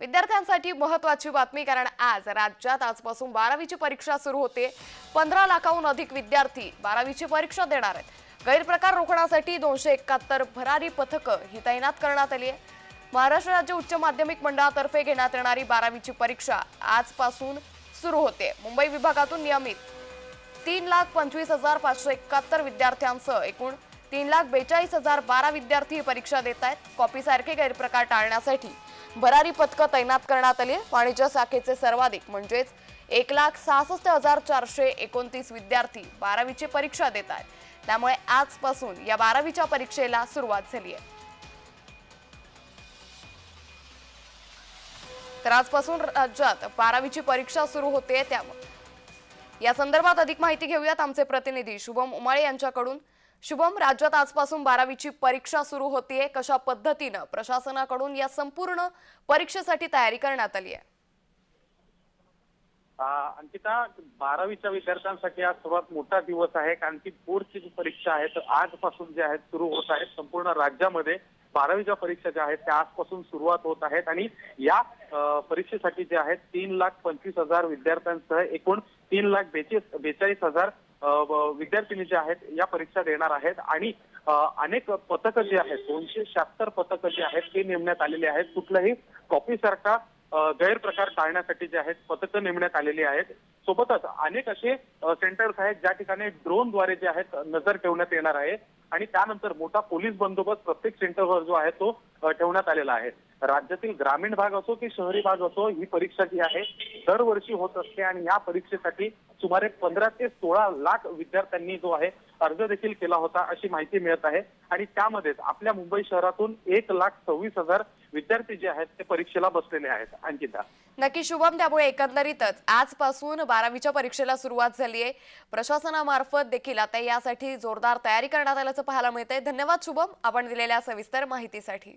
विद्यार्थ्यांसाठी महत्वाची बातमी कारण आज राज्यात आजपासून बारावीची परीक्षा सुरू होते. पंधरा लाखाहून अधिक विद्यार्थी बारावीची परीक्षा देणार आहेत. गैरप्रकार रोखण्यासाठी दोनशे एकाहत्तर भरारी पथकं ही तैनात करण्यात आली आहे महाराष्ट्र राज्य उच्च माध्यमिक मंडळातर्फे घेण्यात येणारी बारावीची परीक्षा आजपासून सुरू होते. मुंबई विभागातून नियमित तीन लाख पंचवीस हजार पाचशे एकाहत्तर विद्यार्थ्यांसह एकूण तीन लाख बेचाळीस हजार बारा विद्यार्थी परीक्षा देत आहेत. कॉपीसारखे गैरप्रकार टाळण्यासाठी भरारी पथकं तैनात करण्यात आली वाणिज्य शाखेचे सर्वाधिक म्हणजेच एक लाख सहासष्ट हजार चारशे एकोणतीस विद्यार्थी बारावीची परीक्षा देत आहेत. त्यामुळे आजपासून या बारावीच्या परीक्षेला सुरुवात झाली आहे. तर आजपासून राज्यात बारावीची परीक्षा सुरू होते त्यामुळे. या संदर्भात अधिक माहिती घेऊयात आमचे प्रतिनिधी शुभम उमाळे यांच्याकडून. शुभम राज्यात आजपासून बारावीची परीक्षा सुरू होतीये. कशा पद्धतीनं प्रशासनाकडून या संपूर्ण परीक्षेसाठी तयारी करण्यात आली आहे? अंकिता बारावीच्या विद्यार्थ्यांसाठी आज सर्वात मोठा दिवस आहे. कारण की बोर्डची जी परीक्षा आहे तर आजपासून जे आहेत सुरू होत आहेत. संपूर्ण राज्यामध्ये बारावीच्या परीक्षा ज्या आहेत त्या आजपासून सुरुवात होत आहेत. आणि या परीक्षेसाठी जे आहेत तीन लाख पंचवीस हजार विद्यार्थ्यांसह एकूण तीन लाख बेचाळीस बेचाळीस हजार विद्यार्थिनी जे आहेत या परीक्षा देणार आहेत आणि अनेक पथकं जी आहेत दोनशे शहात्तर पथकं जी आहेत ते नेमण्यात आलेली आहेत. कुठलंही कॉपीसारखा सारखा गैरप्रकार टाळण्यासाठी जे आहेत पथकं नेमण्यात आलेली आहेत. सोबतच अनेक असे सेंटर्स आहेत ज्या ठिकाणी ड्रोनद्वारे जे आहेत नजर ठेवण्यात येणार आहे. आणि त्यानंतर मोठा पोलीस बंदोबस्त प्रत्येक सेंटरवर जो आहे तो ठेवण्यात आलेला आहे. राज्यातील ग्रामीण भाग असो की शहरी भाग असो ही परीक्षा जी आहे दरवर्षी होत असते आणि या परीक्षेसाठी सुमारे पंधरा ते सोळा लाख विद्यार्थ्यांनी जो आहे अर्ज देखील केला होता अशी माहिती मिळत आहे. आणि त्यामध्येच आपल्या मुंबई शहरातून एक लाख सव्वीस हजार विद्यार्थी जे आहेत ते परीक्षेला बसलेले आहेत. अंकिता. नक्की शुभम त्यामुळे एकंदरीतच आजपासून बारावीच्या परीक्षेला सुरुवात झाली आहे प्रशासनामार्फत देखील आता यासाठी जोरदार तयारी करण्यात आल्याचं पाहायला मिळतंय. धन्यवाद शुभम. आपण दिलेल्या सविस्तर माहितीसाठी.